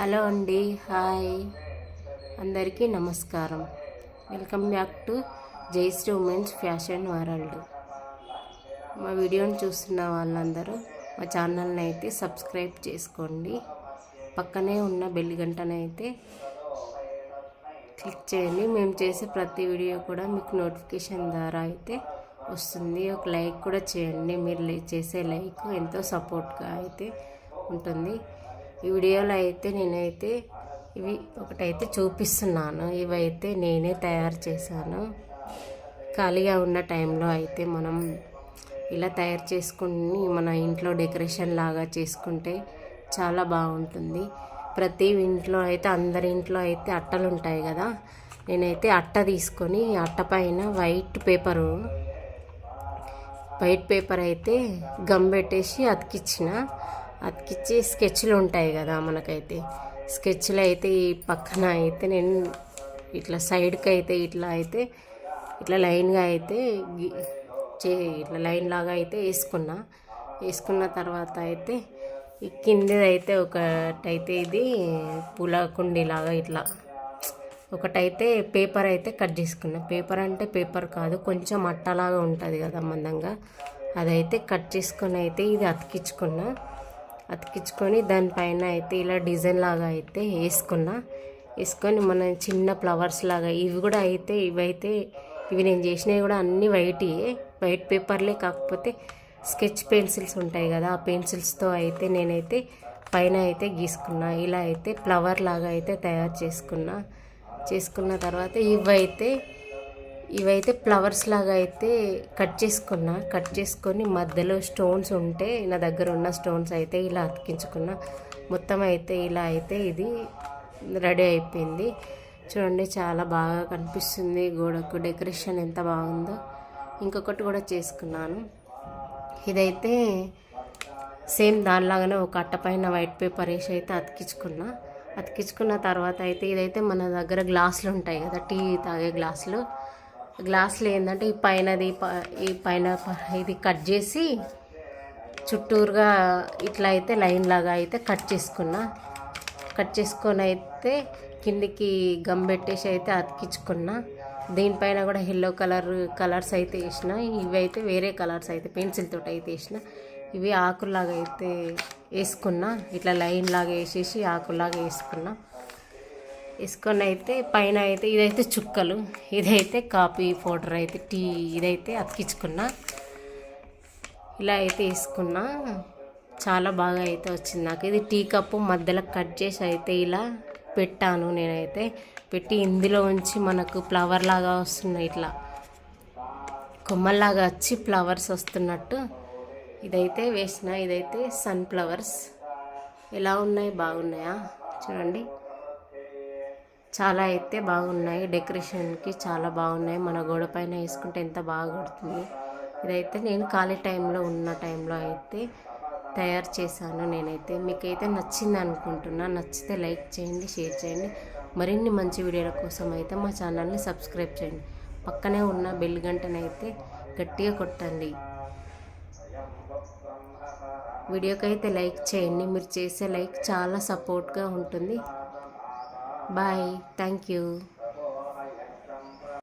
Hello అండి hi. అందరికీ నమస్కారం. Welcome back to Jaishree women's fashion world. మా వీడియోని చూస్తున్న వాళ్ళందరూ మా ఛానల్ని అయితే సబ్స్క్రైబ్ చేసుకోండి. పక్కనే ఉన్న బెల్ గంటను అయితే క్లిక్ చేయండి. మేము చేసే ప్రతి వీడియో కూడా మీకు నోటిఫికేషన్ ద్వారా అయితే వస్తుంది. ఒక లైక్ కూడా చేయండి. మీరు చేసే లైక్ ఎంతో సపోర్ట్గా అయితే ఉంటుంది. ఈ వీడియోలో అయితే నేనైతే ఇవి ఒకటైతే చూపిస్తున్నాను. ఇవైతే నేనే తయారు చేశాను. ఖాళీగా ఉన్న టైంలో అయితే మనం ఇలా తయారు చేసుకుని మన ఇంట్లో డెకరేషన్ లాగా చేసుకుంటే చాలా బాగుంటుంది. ప్రతి ఇంట్లో అయితే అందరి ఇంట్లో అయితే అట్టలు ఉంటాయి కదా. నేనైతే అట్ట తీసుకొని అట్ట పైన వైట్ పేపరు వైట్ పేపర్ అయితే గమ్ పెట్టేసి అతికిచ్చిన. అతికిచ్చి స్కెచ్లు ఉంటాయి కదా మనకైతే. స్కెచ్లు అయితే ఈ పక్కన అయితే నేను ఇట్లా సైడ్కి అయితే ఇట్లా అయితే ఇట్లా లైన్గా అయితే చే ఇట్లా లైన్ లాగా అయితే వేసుకున్నా. వేసుకున్న తర్వాత అయితే ఈ కిందది అయితే ఒకటైతే ఇది పూల కుండీలాగా ఇట్లా ఒకటైతే పేపర్ అయితే కట్ చేసుకున్నా. పేపర్ అంటే పేపర్ కాదు కొంచెం అట్టలాగా ఉంటుంది కదా మందంగా. అదైతే కట్ చేసుకొని అయితే ఇది అతికించుకున్నా. అతికించుకొని దానిపైన అయితే ఇలా డిజైన్ లాగా అయితే వేసుకున్నా. వేసుకొని మన చిన్న ఫ్లవర్స్ లాగా ఇవి కూడా అయితే ఇవైతే ఇవి నేను చేసినవి కూడా అన్నీ వైట్ వైట్ పేపర్లే కాకపోతే స్కెచ్ పెన్సిల్స్ ఉంటాయి కదా ఆ పెన్సిల్స్తో అయితే నేనైతే పైన అయితే గీసుకున్నా. ఇలా అయితే ఫ్లవర్ లాగా అయితే తయారు చేసుకున్నా. చేసుకున్న తర్వాత ఇవైతే ఇవైతే ఫ్లవర్స్ లాగా అయితే కట్ చేసుకున్నా. కట్ చేసుకొని మధ్యలో స్టోన్స్ ఉంటే నా దగ్గర ఉన్న స్టోన్స్ అయితే ఇలా అతికించుకున్నా. మొత్తం అయితే ఇలా అయితే ఇది రెడీ అయిపోయింది. చూడండి చాలా బాగా కనిపిస్తుంది గోడకు. డెకరేషన్ ఎంత బాగుందో. ఇంకొకటి కూడా చేసుకున్నాను. ఇదైతే సేమ్ దానిలాగానే ఒక అట్ట పైన వైట్ పేపర్ వేసి అయితే అతికించుకున్నా. అతికించుకున్న తర్వాత అయితే ఇదైతే మన దగ్గర గ్లాసులు ఉంటాయి కదా టీ తాగే గ్లాసులు. గ్లాసులు ఏంటంటే ఈ పైనది ప- ఈ పైన ఇది కట్ చేసి చుట్టూరుగా ఇట్లా అయితే లైన్ లాగా అయితే కట్ చేసుకున్నా. కట్ చేసుకొని అయితే కిందికి గమ్ పెట్టేసి అయితే అతికించుకున్నా. దీనిపైన కూడా ఎల్లో కలర్ కలర్స్ అయితే వేసిన. ఇవి అయితే వేరే కలర్స్ అయితే పెన్సిల్ తోటి అయితే వేసిన. ఇవి ఆకులాగా అయితే వేసుకున్నా. ఇట్లా లైన్ లాగా వేసేసి ఆకులాగా వేసుకున్నా. వేసుకొని అయితే పైన అయితే ఇదైతే చుక్కలు ఇదైతే కాఫీ పౌడర్ అయితే టీ ఇదైతే అతికించుకున్నా. ఇలా అయితే వేసుకున్నా. చాలా బాగా అయితే వచ్చింది నాకు. ఇది టీ కప్పు మధ్యలో కట్ చేసి అయితే ఇలా పెట్టాను నేనైతే. పెట్టి ఇందులో ఉంచి మనకు ఫ్లవర్ లాగా వస్తున్నాయి ఇట్లా. కొమ్మల్లాగా వచ్చి ఫ్లవర్స్ వస్తున్నట్టు. ఇదైతే వేసిన ఇదైతే సన్ ఫ్లవర్స్ ఎలా ఉన్నాయి? బాగున్నాయా? చూడండి. చాలా అయితే బాగున్నాయి. డెకరేషన్కి చాలా బాగున్నాయి. మన గోడ పైన వేసుకుంటే ఎంత బాగా కొడుతుంది. ఇదైతే నేను ఖాళీ టైంలో ఉన్న టైంలో అయితే తయారు చేశాను నేనైతే. మీకైతే నచ్చింది అనుకుంటున్నా. నచ్చితే లైక్ చేయండి షేర్ చేయండి. మరిన్ని మంచి వీడియోల కోసం అయితే మా ఛానల్ని సబ్స్క్రైబ్ చేయండి. పక్కనే ఉన్న బెల్ గంటనైతే గట్టిగా కొట్టండి. వీడియోకైతే లైక్ చేయండి. మీరు చేసే లైక్ చాలా సపోర్ట్గా ఉంటుంది. Bye. Thank you.